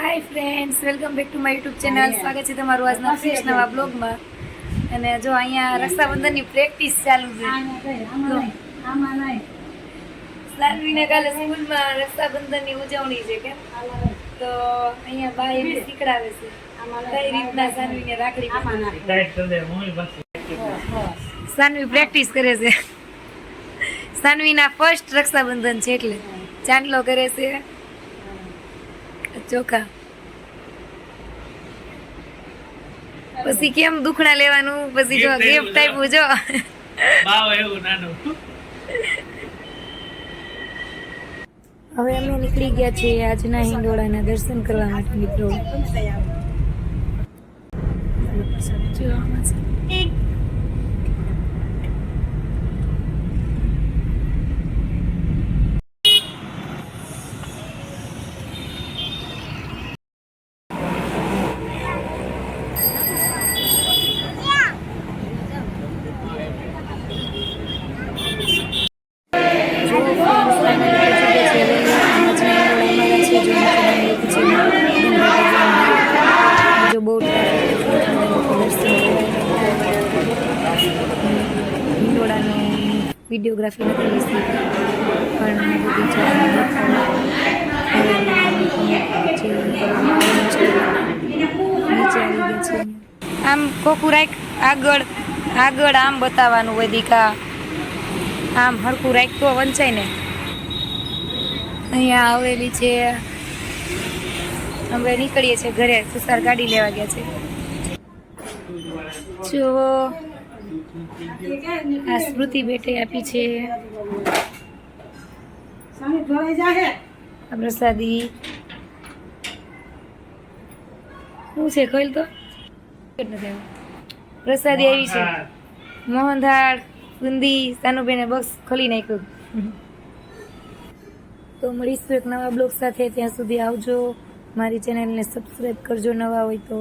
Hi friends welcome back to my YouTube channel સ્વાગત છે તમારું આજના ફ્રેશ નવા બ્લોગમાં અને જો અહીંયા રક્ષાબંધનની પ્રેક્ટિસ ચાલુ છે. સાનવીને કાલે સ્કૂલમાં રક્ષાબંધનની ઉજવણી છે કે તો અહીંયા બા એને શીખડાવે છે. કઈ રીતના સાનવીને રાખડી સાનવી પ્રેક્ટિસ કરે છે. સાનવીના ફર્સ્ટ રક્ષાબંધન છે એટલે. ચાંદલો કરે છે. ચોખા. પછી કેમ દુખણા લેવાનું? પછી જો ગિફ્ટ આપ્યું જો. બાવ એવું નાનું. હવે અમે નીકળી ગયા છીએ આજના હિંડોળાના દર્શન કરવા માટે મિત્રો. વિડીયોગ્રાફી નથી લીધી પણ આમ કોકું રાખ આગળ આગળ આમ બતાવવાનું હોય દીકા. આમ હરખું રાખ તો વંચાય ને. અહીંયા આવેલી છે, અમે નીકળીએ છીએ ઘરે, સુસાર ગાડી લેવા ગયા છે. જુઓ. આ સ્મૃતિ બેટે આપી છે. આ પ્રસાદી. શું છે ખોલ તો? પ્રસાદી આવી છે. મોહનથાળ. બુંદી સાનુબેને બોક્સ ખોલી નાખ્યું. તો મળીશું એક નવા બ્લોગ સાથે. ત્યાં સુધી આવજો. મારી ચેનલને સબસ્ક્રાઈબ કરજો નવા હોય તો.